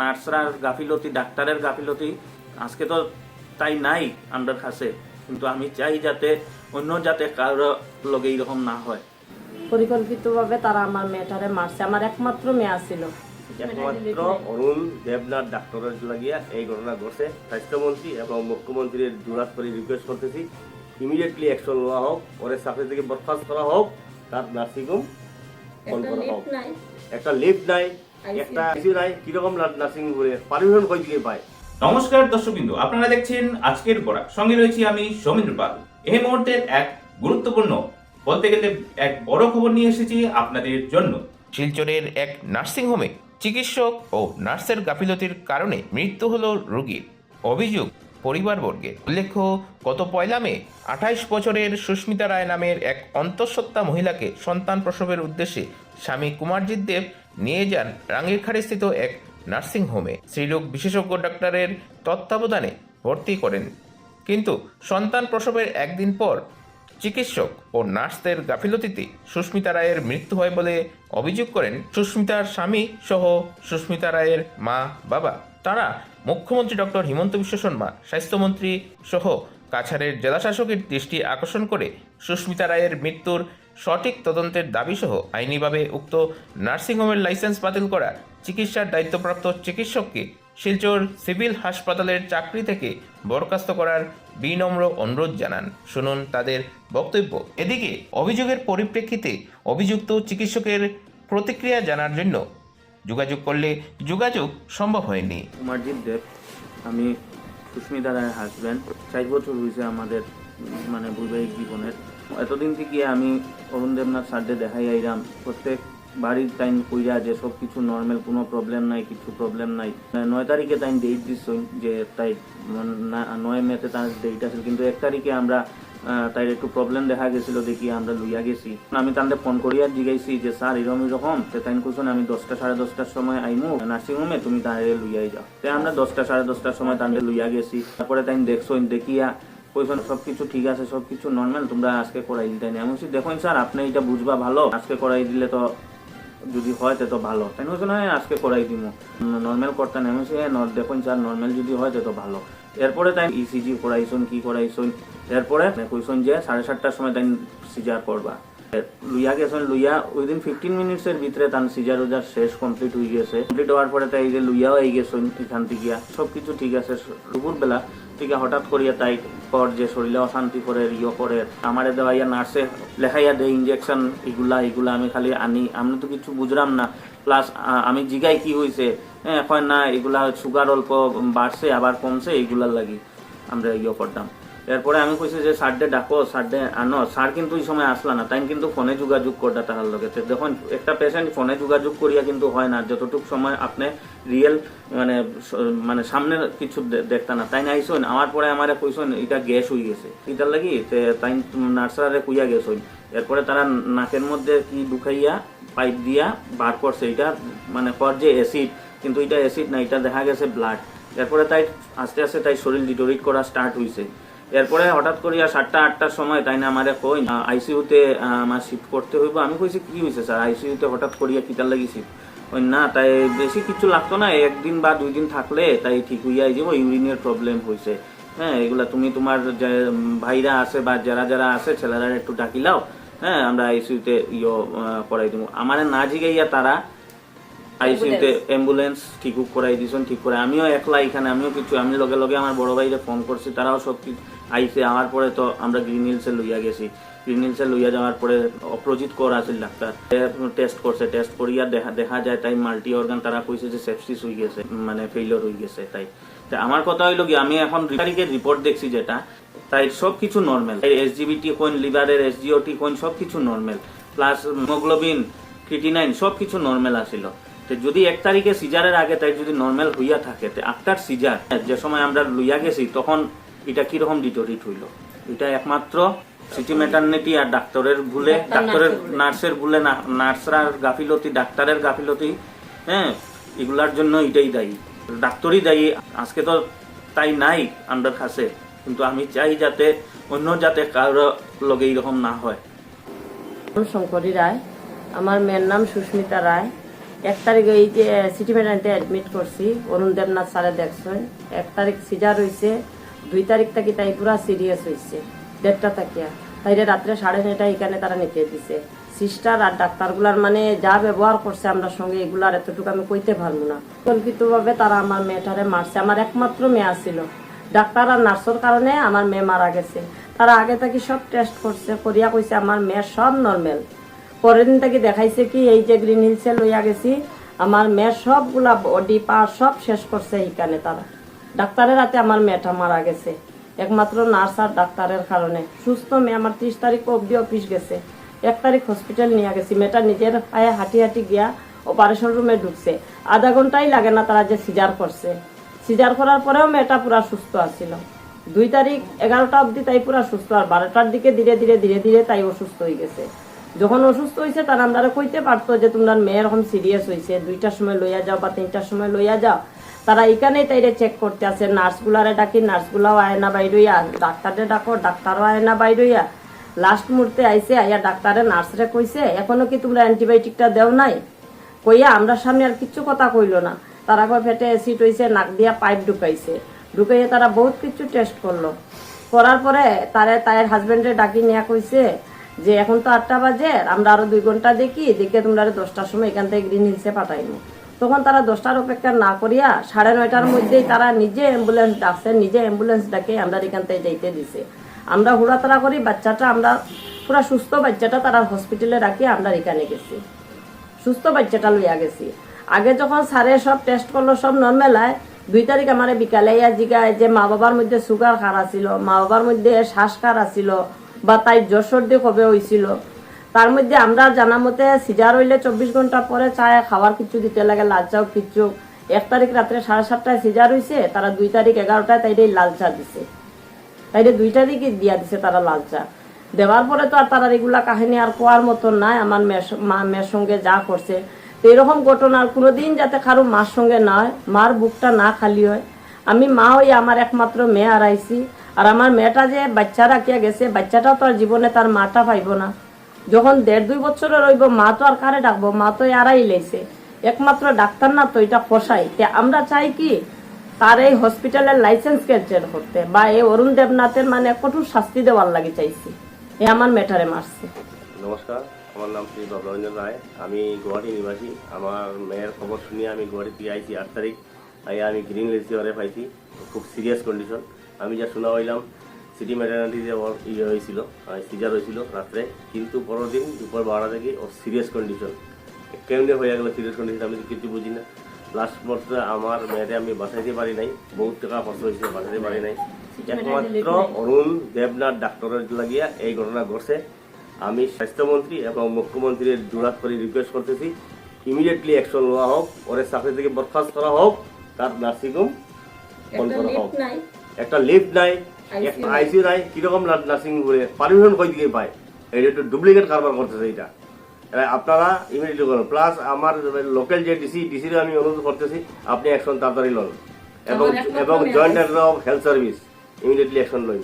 নার্সরা গাফিলতি ডাক্তারের গাফিলতি আজকে তো তাই নাই আমাদের কাছে কিন্তু আমি চাই যাতে অন্য যাতে কারও লগে এরকম না হয়। পরিকল্পিতভাবে তারা আমার মেয়েটারে মারছে। আমার একমাত্র মেয়ে ছিল একমাত্র অরুণ দেবনাথ ডাক্তারের লাগিয়া এই ঘটনা ঘটছে। স্বাস্থ্যমন্ত্রী এবং মুখ্যমন্ত্রীর জোরাত করে রিকোয়েস্ট করতেছি ইমিডিয়েটলি অ্যাকশন নেওয়া হোক পরে চাকরি থেকে বরখাস্ত করা হোক তার নার্সিং হোম ফোন করা হোক একটা লিফট নাই। একটা কিছু নাই কীরকম নার্সিং করে পারমিশন কই দিকে পায়? নমস্কার দর্শকবৃন্দ আপনারা দেখছেন আজকের বরাক। সঙ্গে রয়েছি আমি সৌমেন্দ্র পাল। এই মুহূর্তের এক গুরুত্বপূর্ণ বলতে গেলে এক বড় খবর নিয়ে এসেছি আপনাদের জন্য। শিলচরের এক নার্সিংহোমে চিকিৎসক ও নার্সের গাফিলতির কারণে মৃত্যু হলো রোগীর। অভিযোগ পরিবারবর্গের উল্লেখ্য গত পয়লা মে আঠাইশ বছরের সুস্মিতা রায় নামের এক অন্তঃসত্ত্বা মহিলাকে সন্তান প্রসবের উদ্দেশ্যে স্বামী কুমারজিৎ দেব নিয়ে যান রাঙ্গিরখাড়ি স্থিত এক নার্সিংহোমে স্ত্রীরোগ বিশেষজ্ঞ ডাক্তারের তত্ত্বাবধানে ভর্তি করেন। কিন্তু সন্তান প্রসবের একদিন পর চিকিৎসক ও নার্সদের গাফিলতিতে সুস্মিতা রায়ের মৃত্যু হয় বলে অভিযোগ করেন সুস্মিতার স্বামী সহ সুস্মিতা রায়ের মা বাবা তারা মুখ্যমন্ত্রী ডক্টর হিমন্ত বিশ্ব শর্মা, স্বাস্থ্যমন্ত্রী সহ কাছাড়ের জেলাশাসকের দৃষ্টি আকর্ষণ করে সুস্মিতা রায়ের মৃত্যুর সঠিক তদন্তের দাবিসহ আইনিভাবে উক্ত নার্সিংহোমের লাইসেন্স বাতিল করা চিকিৎসার দায়িত্বপ্রাপ্ত চিকিৎসককে শিলচর সিভিল হাসপাতালের চাকরি থেকে বরখাস্ত করার বিনম্র অনুরোধ জানান। শুনুন তাদের বক্তব্য। এদিকে অভিযোগের পরিপ্রেক্ষিতে অভিযুক্ত চিকিৎসকের প্রতিক্রিয়া জানার জন্য যোগাযোগ করলে যোগাযোগ সম্ভব হয়নি। আমি সুস্মিতা রায়ের হাজব্যান্ড চার বছর হয়েছে আমাদের মানে বৈবাহিক জীবনের। এতদিন থেকে আমি অরুণ দেবনাথ সারডে দেখাই আইরাম। প্রত্যেক বাড়ির টাইম কইরা যে সব কিছু নর্মাল কোনো প্রবলেম নাই, কিছু প্রবলেম নাই। নয় তারিখে তাই ডেট দিচ্ছ যে তাই, মান- নয় মেতে তার ডেট আছে, কিন্তু এক তারিখে আমরা তাই একটু প্রবলেম দেখা গেছিল, দেখি আমরা লইয়া গেছি। আমি তাহলে ফোন করিয়া জিগাইছি যে, স্যার এরকম। এরকম তাই কুসুন আমি দশটা সাড়ে দশটার সময় আইমু নার্সিং হোমে তুমি তাহলে লইয়াই যাও। তাই আমরা দশটা সাড়ে দশটার সময় তাহলে লইয়া গেছি। তারপরে তাই দেখছ দেখিয়া কইছেন, সবকিছু ঠিক আছে, সবকিছু নর্মাল তোমরা আজকে করাই দিতে আমি বলছি দেখুন স্যার, আপনি এটা বুঝবা ভালো। আজকে করাই দিলে তো যদি হয়, তো ভালো। তাই বলছে না আজকে করাই দিব নর্মাল করতে নেমেছি হ্যাঁ দেখুন স্যার নর্মাল যদি হয়, তো ভালো। এরপরে তাই ইসিজি করাইছুন কি করাইছুন এরপরে কইছুন যে সাড়ে সাতটার সময় তাই সিজার করবা। লুইয়া গেছেন লুইয়া উইদিন ফিফটিন মিনিটসের ভিতরে তার সিজার উজার শেষ কমপ্লিট হয়ে গেছে কমপ্লিট হওয়ার পরে তাই যে লুইয়াও এই গেছেন এখান থেকে। সব কিছু ঠিক আছে দুপুর বেলা থেকে হঠাৎ করিয়া তাই পর যে শরীরে অশান্তি করে ইয়ে করে, আমারে দেওয়াইয়া নার্সে লেখাইয়া দেয় ইঞ্জেকশন এগুলা এগুলা আমি খালি আনি। আমি তো কিছু বুঝলাম না। প্লাস আমি জিগাই কি হয়েছে হ্যাঁ না, এগুলা সুগার অল্প বাড়ছে, আবার কমছে, এগুলার লাগি আমরা ইয়ে করতাম। এরপরে আমি কইছি যে সারডে ডাকো সারডে আনো। স্যার কিন্তু এই সময় আসলা না। তাই কিন্তু ফোনে যোগাযোগ করটা তাহার লগে। তো দেখুন, একটা পেশেন্ট ফোনে যোগাযোগ করিয়া কিন্তু হয় না। যতটুকু সময় আপনি রিয়েল মানে মানে সামনে কিছু দেখতা না। তাই না, আইসুন? আমার পরে আমার কইসুন, এটা গ্যাস হয়ে গেছে। এটার লাগি তাই নার্সারে কুইয়া গেছুন এরপরে তারা নাকের মধ্যে কি ঢুকাইয়া পাইপ দিয়া বার করছে। এটা মানে কর যে অ্যাসিড কিন্তু এটা অ্যাসিড না, এটা দেখা গেছে ব্লাড এরপরে তাই আস্তে আস্তে তাই শরীর ডিটোরিট করা স্টার্ট হয়েছে এরপরে হঠাৎ করিয়া সাতটা আটটার সময় তাই না আমারে কই আইসিইউতে আমার শিফট করতে হইব। আমি কইছি কি হয়েছে স্যার আইসিইউতে হঠাৎ করিয়া কিতার লাগি শিফট ওই না তাই বেশি কিছু লাগতো না একদিন বা দুই দিন থাকলে তাই ঠিক হইয়া যাব ইউরিনের প্রবলেম হয়েছে হ্যাঁ এগুলা তুমি তোমার যে ভাইরা আছে বা যারা যারা আছে ছেলেরা একটু ডাকিলাও হ্যাঁ আমরা আইসিইউতে ইয়ে করাই দিব আমার না জিগাইয়া তারা আইসিইউতে অ্যাম্বুলেন্স ঠিক করাই দিছেন ঠিক করে আমিও একলা এখানে আমিও কিছু আমি লগে লগে আমার বড় ভাইরে ফোন করছি তারাও সব কিছু আইসে আমার পরে তো আমরা গ্রিন হিলসে লইয়া গেছি। গ্রিন হিলসে লইয়া যাওয়ার পরে অপরজিৎ কর আছিল ডাক্তার। টেস্ট করছে টেস্ট করিয়া দেখা দেখা যায় তাই মাল্টি অর্গান তারা কইছে যে সেপসিস হয়ে গেছে মানে ফেইলিওর হয়ে গেছে তাই। আমার কথা হইল কি, আমি এখন তারিখের রিপোর্ট দেখছি যেটা, তাই সব কিছু নর্মাল এসজিবিটি কোন লিভারের এসজিওটি কোন সব কিছু নর্মাল প্লাস হিমোগ্লোবিন ক্রিটিনাইন সব কিছু নর্মাল আসিল তো যদি এক তারিখে সিজারের আগে তাই যদি নর্মাল হইয়া থাকে আফটার সিজার যে সময় আমরা লইয়া গেছি, তখন এটা কীরকম ডিটোরিট হইল? এটা একমাত্র সিটি ম্যাটার্নিটি আর ডাক্তারের ভুলে ডাক্তারের নার্সের ভুলে। না নার্সরা গাফিলতি ডাক্তারের গাফিলতি হ্যাঁ এগুলার জন্য এটাই দায়ী। ডাক্তারই দায়ী আজকে তো তাই নাই আমাদের কাছে কিন্তু আমি চাই যাতে অন্য যাতে কারোর লগে এরকম না হয়। শঙ্করী রায়। আমার মেয়ের নাম সুস্মিতা রায়। এক তারিখ এই যে সিটি মেডানিতে অ্যাডমিট করছি অরুণ দেবনাথ স্যারে দেখছেন। এক তারিখ সিজার হয়েছে দুই তারিখ থেকে তাই পুরা সিরিয়াস হয়েছে দেড়টা থাকিয়া। তাইরে রাত্রে সাড়ে নয়টা এখানে তারা নিতে দিছে। সিস্টার আর ডাক্তারগুলার মানে যা ব্যবহার করছে আমরা সঙ্গে এগুলার এতটুকু আমি কইতে পারব না। কল্পিতভাবে তারা আমার মেয়েটারে মারছে। আমার একমাত্র মেয়ে ছিল ডাক্তার আর নার্সের কারণে আমার মেয়ে মারা গেছে। তারা আগে থেকে সব টেস্ট করছে, করিয়া কইছে আমার মেয়ে সব নর্মাল পরের দিন থেকে দেখাইছে কি এই যে গ্রিন হিলসে লইয়া গেছি, আমার মেয়ের সবগুলা বডি পা সব শেষ করছে এইখানে তারা। ডাক্তারের হাতে আমার মেয়েটা মারা গেছে। একমাত্র নার্স আর ডাক্তারের কারণে। সুস্থ মেয়ে আমার ত্রিশ তারিখ অব্দি অফিস গেছে। এক তারিখ হসপিটাল নিয়ে গেছি। মেয়েটা নিজের পায়ে হাঁটি হাঁটি গিয়া অপারেশন রুমে ঢুকছে। আধা ঘন্টাই লাগে না তারা যে সিজার করছে। সিজার করার পরেও মেয়েটা পুরা সুস্থ আছিল। দুই তারিখ এগারোটা অবধি তাই পুরা সুস্থ। আর বারোটার দিকে ধীরে ধীরে ধীরে ধীরে তাই অসুস্থ হয়ে গেছে। যখন অসুস্থ হয়েছে তারা আমরা কইতে পারতো যে তোমরা মেয়ে এরকম সিরিয়াস হয়েছে দুইটার সময় লইয়া যাও বা তিনটার সময় লইয়া যাও। তারা এখানে তাইরে চেক করতে আছে নার্সগুলারে ডাকি, নার্সগুলাও আয় না বাইরইয়া ডাক্তারে ডাকো, ডাক্তারও আয় না বাইরইয়া। লাস্ট মুহূর্তে আইসে আইয়া ডাক্তারে, নার্সরে কইছে, এখনও কি তোমরা অ্যান্টিবায়োটিকটা দেও নাই? কইয়া আমরা সামনে আর কিচ্ছু কথা কইলো না। তারা কয় পেটে অ্যাসিড হইছে, নাক দিয়া পাইপ ঢুকাইছে। ঢুকাইয়া তারা বহুত কিছু টেস্ট করল। করার পরে তারে তার হাজবেন্ডে ডাকি নিয়ে কইছে যে এখন তো আটটা বাজে আমরা আরও দুই ঘণ্টা দেখি, দেখে তোমরা দশটার সময় এখান থেকে গ্রিন হিলসে পাঠাইমু। তখন তারা দশটার অপেক্ষা না করিয়া সাড়ে নয়টার মধ্যেই তারা নিজে অ্যাম্বুলেন্স ডাকছে, নিজে অ্যাম্বুলেন্স ডাকে আমরা এখান থেকে যাইতে দিছে। আমরা হুড়াতাড়া করি, বাচ্চাটা আমরা, পুরা সুস্থ বাচ্চাটা তারা হসপিটালে রাখি আমরা এখানে গেছি। সুস্থ বাচ্চাটা লইয়া গেছি। আগে যখন স্যারে সব টেস্ট করল, সব নর্মাল হয় দুই তারিখ আমার বিকালে ইয়া জিগায় যে মা বাবার মধ্যে সুগার খার আছিল মা বাবার মধ্যে শ্বাস খার আছিল বা তাই জ্বর সর্দি কবে হয়েছিল তার মধ্যে আমরা জানা মতে সিজার হইলে চব্বিশ ঘণ্টা পরে চায় খাবার কিছু দিতে লাগে, লাল চাও কিছু। এক তারিখ রাত্রে সাড়ে সাতটায় সিজার হয়েছে তারা দুই তারিখ এগারোটায় তাইটাই লাল চা দিছে। তাইলে দুই দিকে দিয়া দিছে তারা লাল চা। দেওয়ার পরে তো আর তারা এগুলা কাহিনী আর কোয়ার মতো নাই, আমার মেয়ের সঙ্গে যা করছে। তো এরকম ঘটনা আর কোনোদিন যাতে কারও মার সঙ্গে না হয় মার বুকটা না খালি হয়। আমি মা হই আমার একমাত্র মেয়ে হারাইছি আর আমার মেয়েটা যে বাচ্চা রাখিয়া গেছে, বাচ্চাটাও তো আর জীবনে তার মাটা পাইব না। যখন দেড় দুই বছরে রইব মা তো আর কারে ডাকবো? মা তো এরাই লেছে একমাত্র ডাক্তার না তো এটা ফসাই। তে আমরা চাই কি, তার এই হসপিটালের লাইসেন্স ক্যান্সেল করতে, বা এই অরুণ দেবনাথের মানে কঠোর শাস্তি দেওয়ার লাগে চাইছি। এ আমার মেটারে মারছে। নমস্কার, আমার নাম শ্রী বাবলরঞ্জন রায়। আমি গুয়াহাটি নিবাসী। আমার মেয়ের খবর শুনিয়ে আমি গুয়াহাটিতে আইছি আট তারিখ আমি গ্রিন রেজিওয়ারে পাইছি। খুব সিরিয়াস কন্ডিশন আমি যা শোনা হইলাম সিটি ম্যাটার্নিটি যে ওর ইয়ে হয়েছিল সিজার হয়েছিল রাত্রে কিন্তু পরের দিন দুপুর বারোটা থেকে ওর সিরিয়াস কন্ডিশন কেমনে হয়ে গেল সিরিয়াস কন্ডিশন আমি তো কিছু বুঝি না। লাস্ট বছর আমার মেয়েটা আমি বাঁচাইতে পারি নাই বহুত টাকা খরচ হয়েছে বাঁচাইতে পারি নাই। একমাত্র অরুণ দেবনাথ ডাক্তারের লাগিয়া এই ঘটনা ঘটছে। আমি স্বাস্থ্যমন্ত্রী এবং মুখ্যমন্ত্রীর জোরাত করে রিকোয়েস্ট করতেছি ইমিডিয়েটলি অ্যাকশন নেওয়া হোক ওরে চাকরি থেকে বরখাস্ত করা হোক তার নার্সিংহোম বন্ধ করা হোক। একটা লিফ্ট নাই একটা আইসিউ নাই কীরকম নার্সিং করে পারমিশন কই দিকে পায়? এটা একটু ডুপ্লিকেট কারবার করতেছে এটা আপনারা ইমিডিয়েটলি করুন। প্লাস আমার লোকাল যে ডিসি ডিসির আমি অনুরোধ করতেছি আপনি অ্যাকশন তাড়াতাড়ি লন। এবং এবং joint of health service immediately action লইন